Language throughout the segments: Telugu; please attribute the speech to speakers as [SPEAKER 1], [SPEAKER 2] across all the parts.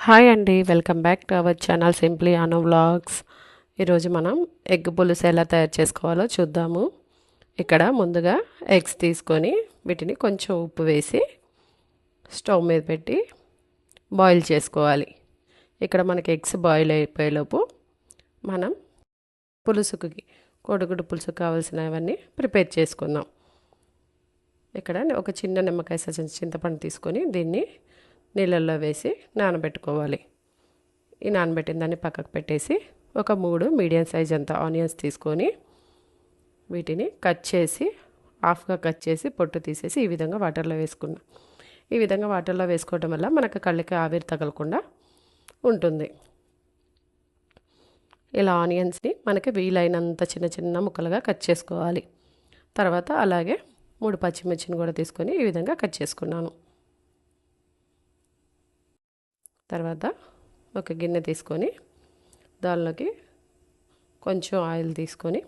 [SPEAKER 1] హాయ్ అండి welcome back to our channel simply అనో వ్లాగ్స్. ఈరోజు మనం ఎగ్ పులుసు ఎలా తయారు చేసుకోవాలో చూద్దాము. ఇక్కడ ముందుగా ఎగ్స్ తీసుకొని వీటిని కొంచెం ఉప్పు వేసి స్టవ్ మీద పెట్టి బాయిల్ చేసుకోవాలి. ఇక్కడ మనకి ఎగ్స్ బాయిల్ అయిపోయేలోపు మనం పులుసుకి కోడిగుడ్డు పులుసు కావాల్సినవన్నీ ప్రిపేర్ చేసుకుందాం. ఇక్కడ ఒక చిన్న నిమ్మకాయ సచిన చింతపండు తీసుకొని దీన్ని నీళ్ళల్లో వేసి నానబెట్టుకోవాలి. ఈ నానబెట్టిన దాన్ని పక్కకు పెట్టేసి ఒక మూడు మీడియం సైజ్ అంత ఆనియన్స్ తీసుకొని వీటిని కట్ చేసి హాఫ్గా కట్ చేసి పొట్టు తీసేసి ఈ విధంగా వాటర్లో వేసుకున్నాం. ఈ విధంగా వాటర్లో వేసుకోవడం వల్ల మనకు కళ్ళకి ఆవిరి తగలకుండా ఉంటుంది. ఇలా ఆనియన్స్ని మనకి వీలైనంత చిన్న చిన్న ముక్కలుగా కట్ చేసుకోవాలి. తర్వాత అలాగే మూడు పచ్చిమిర్చిని కూడా తీసుకొని ఈ విధంగా కట్ చేసుకున్నాను. తర్వాత ఒక గిన్నె తీసుకొని దానిలోకి కొంచెం ఆయిల్ తీసుకొని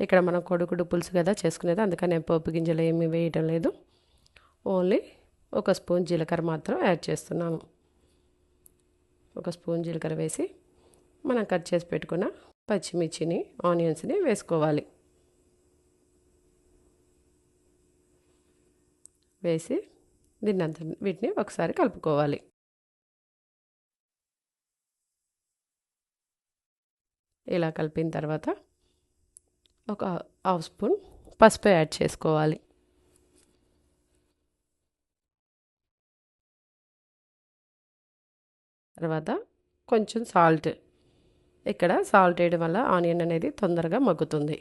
[SPEAKER 1] ఇక్కడ మనం కొడుకుడు పులుసు కదా చేసుకునేది అందుకని పోపు గింజలు ఏమీ వేయడం లేదు. ఓన్లీ ఒక స్పూన్ జీలకర్ర మాత్రం యాడ్ చేస్తున్నాను. ఒక స్పూన్ జీలకర్ర వేసి మనం కట్ చేసి పెట్టుకున్న పచ్చిమిర్చిని ఆనియన్స్ని వేసుకోవాలి. వేసి దీన్ని అంత వీటిని ఒకసారి కలుపుకోవాలి. ఇలా కలిపిన తర్వాత ఒక హాఫ్ స్పూన్ పసుపు యాడ్ చేసుకోవాలి. తర్వాత కొంచెం సాల్ట్. ఇక్కడ సాల్ట్ వేయడం వల్ల ఆనియన్ అనేది తొందరగా మగ్గుతుంది.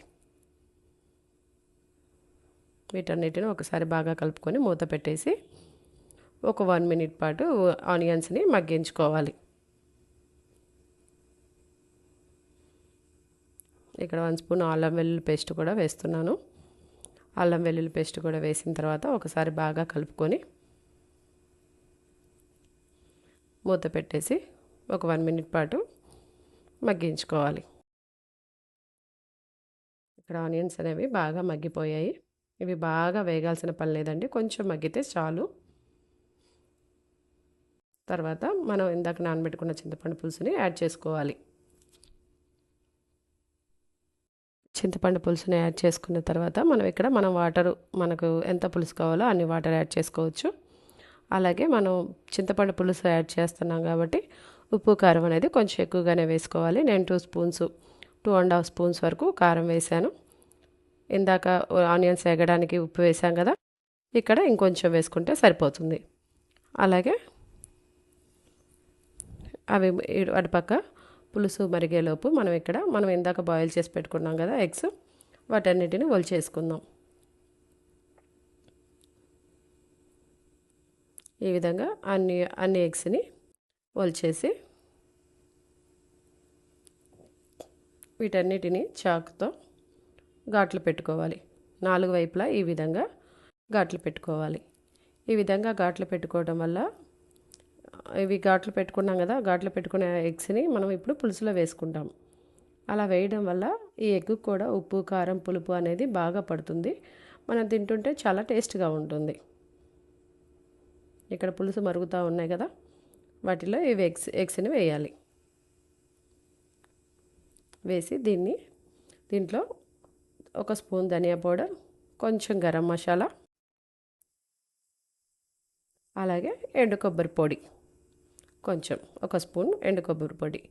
[SPEAKER 1] వీటన్నిటిని ఒకసారి బాగా కలుపుకొని మూత పెట్టేసి ఒక వన్ మినిట్ పాటు ఆనియన్స్ని మగ్గించుకోవాలి. ఇక్కడ వన్ స్పూన్ అల్లం వెల్లుల్లి పేస్ట్ కూడా వేస్తున్నాను. అల్లం వెల్లుల్లి పేస్ట్ కూడా వేసిన తర్వాత ఒకసారి బాగా కలుపుకొని మూత పెట్టేసి ఒక వన్ మినిట్ పాటు మగ్గించుకోవాలి. ఇక్కడ ఆనియన్స్ అనేవి బాగా మగ్గిపోయాయి. ఇవి బాగా వేగాల్సిన పని లేదండి. కొంచెం మగ్గితే చాలు. తర్వాత మనం ఇందాక నానబెట్టుకున్న చింతపండు పులుసుని యాడ్ చేసుకోవాలి. చింతపండు పులుసుని యాడ్ చేసుకున్న తర్వాత మనం ఇక్కడ మనం వాటర్ మనకు ఎంత పులుసు కావాలో అన్ని వాటర్ యాడ్ చేసుకోవచ్చు. అలాగే మనం చింతపండు పులుసు యాడ్ చేస్తున్నాం కాబట్టి ఉప్పు కారం అనేది కొంచెం ఎక్కువగానే వేసుకోవాలి. నేను two spoons two and half spoons వరకు కారం వేసాను ఇందాక ఆనియన్స్ ఎగడానికి ఉప్పు వేసాం కదా ఇక్కడ ఇంకొంచెం వేసుకుంటే సరిపోతుంది. అలాగే అవి అటుపక్క పులుసు మరిగేలోపు మనం ఇక్కడ మనం ఇందాక బాయిల్ చేసి పెట్టుకున్నాం కదా ఎగ్స్ వాటన్నిటిని చేసుకుందాం. ఈ విధంగా అన్ని అన్ని ఎగ్స్ని ఒలిచేసి వీటన్నిటిని చాకుతో ఘాట్లు పెట్టుకోవాలి. నాలుగు వైపులా ఈ విధంగా ఘాట్లు పెట్టుకోవాలి. ఈ విధంగా ఘాట్లు పెట్టుకోవడం వల్ల ఇవి ఘాట్లు పెట్టుకున్నాం కదా ఘాట్లు పెట్టుకునే ఎగ్స్ని మనం ఇప్పుడు పులుసులో వేసుకుంటాం. అలా వేయడం వల్ల ఈ ఎగ్ కూడా ఉప్పు కారం పులుపు అనేది బాగా పడుతుంది. మనం తింటుంటే చాలా టేస్ట్గా ఉంటుంది. ఇక్కడ పులుసు మరుగుతూ ఉన్నాయి కదా వాటిలో ఇవి ఎగ్స్ ఎగ్స్ని వేయాలి. వేసి దీన్ని దీంట్లో ఒక స్పూన్ ధనియా పౌడర్ కొంచెం గరం మసాలా అలాగే ఎండు కొబ్బరి పొడి. కొంచెం ఒక స్పూన్ ఎండు కొబ్బరి పొడి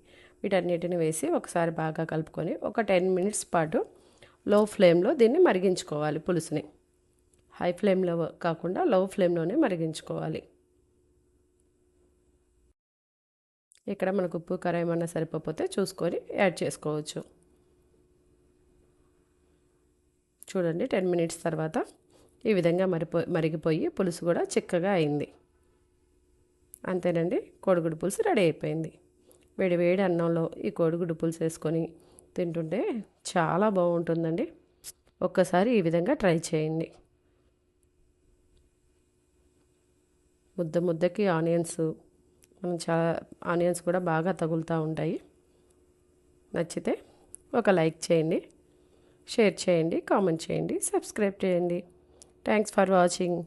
[SPEAKER 1] వీటన్నిటిని వేసి ఒకసారి బాగా కలుపుకొని ఒక టెన్ మినిట్స్ పాటు లో ఫ్లేమ్లో దీన్ని మరిగించుకోవాలి పులుసుని. హై ఫ్లేమ్లో కాకుండా లో ఫ్లేమ్లోనే మరిగించుకోవాలి. ఇక్కడ మనకు ఉప్పు కారం ఏమన్నా సరిపోతే చూసుకొని యాడ్ చేసుకోవచ్చు. చూడండి టెన్ మినిట్స్ తర్వాత ఈ విధంగా మరిపో మరిగిపోయి పులుసు కూడా చిక్కగా అయింది. అంతేనండి. కోడిగుడ్డు పులుసు రెడీ అయిపోయింది. వేడి వేడి అన్నంలో ఈ కోడిగుడ్డు పులుసు వేసుకొని తింటుంటే చాలా బాగుంటుందండి. ఒక్కసారి ఈ విధంగా ట్రై చేయండి. ముద్ద ముద్దకి ఆనియన్స్ మనం చాలా ఆనియన్స్ కూడా బాగా తగులుతూ ఉంటాయి. నచ్చితే ఒక లైక్ చేయండి షేర్ చేయండి కామెంట్ చేయండి సబ్స్క్రైబ్ చేయండి. Thanks for watching.